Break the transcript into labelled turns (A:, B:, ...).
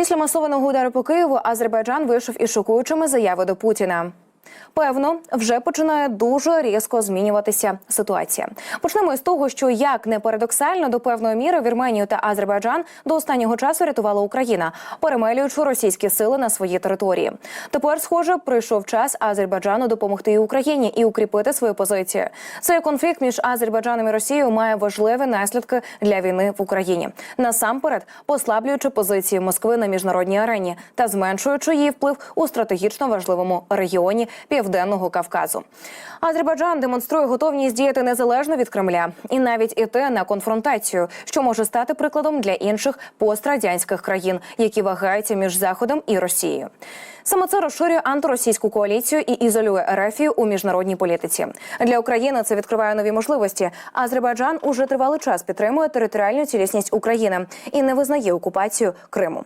A: Після масованого удару по Києву Азербайджан вийшов із шокуючими заяви до Путіна. Певно, вже починає дуже різко змінюватися ситуація. Почнемо із того, що як не парадоксально до певної міри Вірменію та Азербайджан до останнього часу рятувала Україна, перемелюючи російські сили на свої території. Тепер, схоже, прийшов час Азербайджану допомогти і Україні і укріпити свою позицію. Цей конфлікт між Азербайджаном і Росією має важливі наслідки для війни в Україні. Насамперед, послаблюючи позиції Москви на міжнародній арені та зменшуючи її вплив у стратегічно важливому регіоні Південного Кавказу. Азербайджан демонструє готовність діяти незалежно від Кремля і навіть іти на конфронтацію, що може стати прикладом для інших пострадянських країн, які вагаються між Заходом і Росією. Саме це розширює антиросійську коаліцію і ізолює Ерефію у міжнародній політиці. Для України це відкриває нові можливості. Азербайджан уже тривалий час підтримує територіальну цілісність України і не визнає окупацію Криму.